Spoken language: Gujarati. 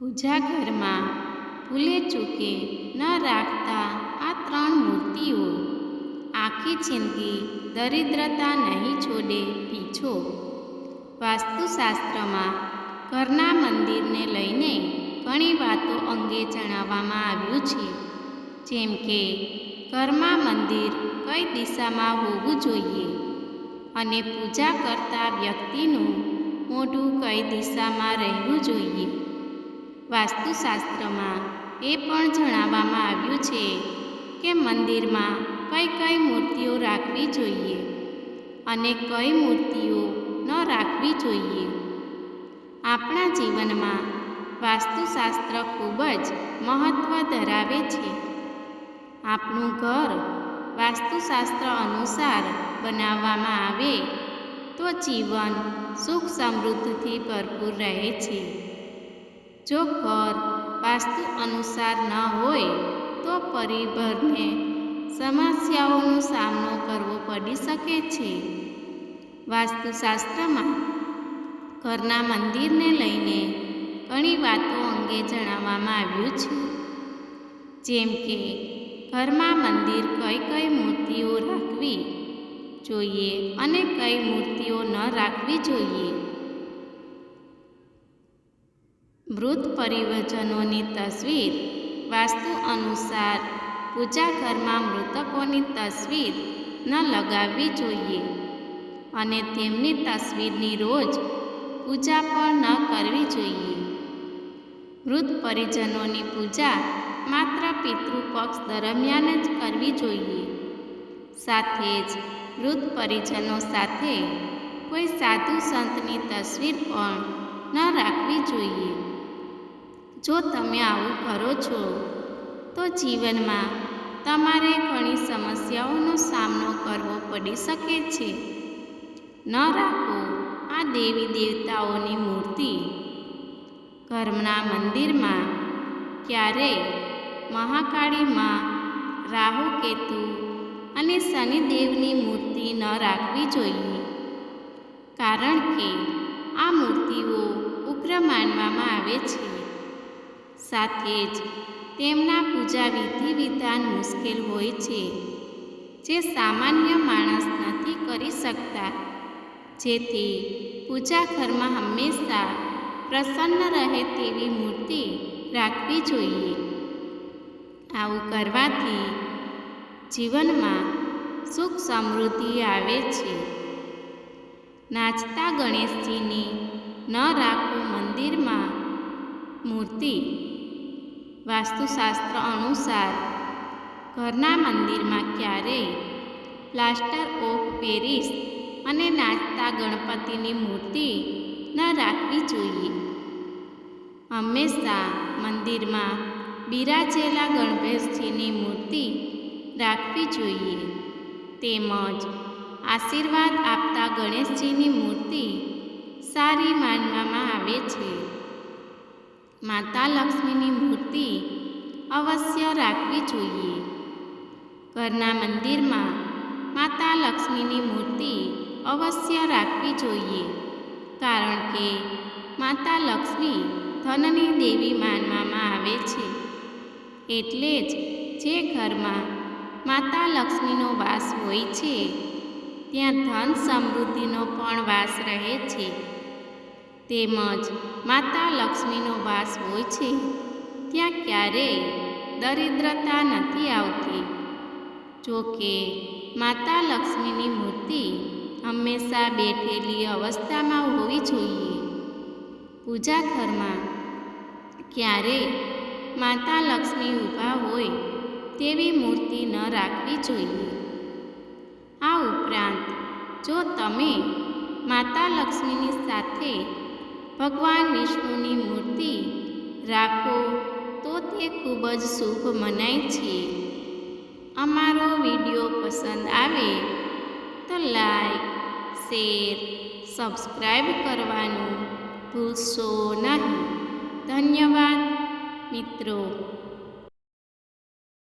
પૂજા ઘરમાં ભૂલે ચૂકે ન રાખતા આ ત્રણ મૂર્તિઓ. આખી જિંદગી દરિદ્રતા નહીં છોડે પીછો. વાસ્તુશાસ્ત્રમાં ઘરના મંદિરને લઈને ઘણી વાતો અંગે જણાવવામાં આવ્યું છે. જેમ કે, ઘરમાં મંદિર કઈ દિશામાં હોવું જોઈએ અને પૂજા કરતા વ્યક્તિનું મોઢું કઈ દિશામાં રહેવું જોઈએ. વાસ્તુશાસ્ત્રમાં એ પણ જણાવવામાં આવ્યું છે કે મંદિરમાં કઈ કઈ મૂર્તિઓ રાખવી જોઈએ અને કઈ મૂર્તિઓ ન રાખવી જોઈએ. આપણા જીવનમાં વાસ્તુશાસ્ત્ર ખૂબ જ મહત્ત્વ ધરાવે છે. આપણું ઘર વાસ્તુશાસ્ત્ર અનુસાર બનાવવામાં આવે તો જીવન સુખ સમૃદ્ધિથી ભરપૂર રહે છે. જો ઘર વાસ્તુ અનુસાર ન હોય, તો પરિવારને સમસ્યાઓનો સામનો કરવો પડી શકે છે. વાસ્તુશાસ્ત્રમાં ઘરના મંદિરને લઈને ઘણી વાતો અંગે જણાવવામાં આવ્યું છે. જેમ કે, ઘરમાં મંદિર કઈ કઈ મૂર્તિઓ રાખવી જોઈએ અને કઈ મૂર્તિઓ ન રાખવી જોઈએ. મૃત પરિવજનોની તસવીર. વાસ્તુ અનુસાર, પૂજા ઘરમાં મૃતકોની તસવીર ન લગાવવી જોઈએ અને તેમની તસવીરની રોજ પૂજા પણ ન કરવી જોઈએ. મૃત પરિજનોની પૂજા માત્ર પિતૃપક્ષ દરમિયાન જ કરવી જોઈએ. સાથે જ મૃત પરિજનો સાથે કોઈ સાધુ સંતની તસવીર પણ ન રાખવી જોઈએ. જો તમે આવું કરો છો, તો જીવનમાં તમારે ઘણી સમસ્યાઓનો સામનો કરવો પડી શકે છે. ન રાખો આ દેવી દેવતાઓની મૂર્તિ. ઘરના મંદિરમાં ક્યારેય મહાકાળીમાં રાહુ, કેતુ અને શનિદેવની મૂર્તિ ન રાખવી જોઈએ. કારણ કે આ મૂર્તિઓ ઉગ્ર માનવામાં આવે છે. સાથે જ તેમના પૂજા વિધિ વિધાન મુશ્કેલ હોય છે, જે સામાન્ય માણસ નથી કરી શકતા. જેથી પૂજા ઘરમાં હંમેશા પ્રસન્ન રહે તેવી મૂર્તિ રાખવી જોઈએ. આવું કરવાથી જીવનમાં સુખ સમૃદ્ધિ આવે છે. નાચતા ગણેશજીની ન રાખો મંદિરમાં મૂર્તિ વાસ્તુશાસ્ત્ર અનુસાર, ઘરના મંદિરમાં ક્યારેય પ્લાસ્ટર ઓફ પેરિસ અને નાચતા ગણપતિની મૂર્તિ ન રાખવી જોઈએ. હંમેશા મંદિરમાં બિરાજેલા ગણેશજીની મૂર્તિ રાખવી જોઈએ. તેમજ આશીર્વાદ આપતા ગણેશજીની મૂર્તિ સારી માનવામાં આવે છે. માતા લક્ષ્મીની મૂર્તિ અવશ્ય રાખવી જોઈએ. ઘરના મંદિરમાં માતા લક્ષ્મીની મૂર્તિ અવશ્ય રાખવી જોઈએ, કારણ કે માતા લક્ષ્મી ધનની દેવી માનવામાં આવે છે. એટલે જ જે ઘરમાં માતા લક્ષ્મીનો વાસ હોય છે, ત્યાં ધન સમૃદ્ધિનો પણ વાસ રહે છે. તેમજ માતા લક્ષ્મીનો વાસ હોય છે, ત્યાં ક્યારેય દરિદ્રતા નથી આવતી. જોકે માતા લક્ષ્મીની મૂર્તિ હંમેશા બેઠેલી અવસ્થામાં હોવી જોઈએ. પૂજા ઘરમાં ક્યારેય માતા લક્ષ્મી ઊભા હોય તેવી મૂર્તિ ન રાખવી જોઈએ. આ ઉપરાંત જો તમે માતા લક્ષ્મીની સાથે ભગવાન વિષ્ણુની મૂર્તિ રાખો તો તે ખૂબ જ શુભ મનાય છે. અમારો વીડિયો પસંદ આવે તો લાઈક, શેર, સબસ્ક્રાઈબ કરવાનું ભૂલશો નહીં. ધન્યવાદ મિત્રો.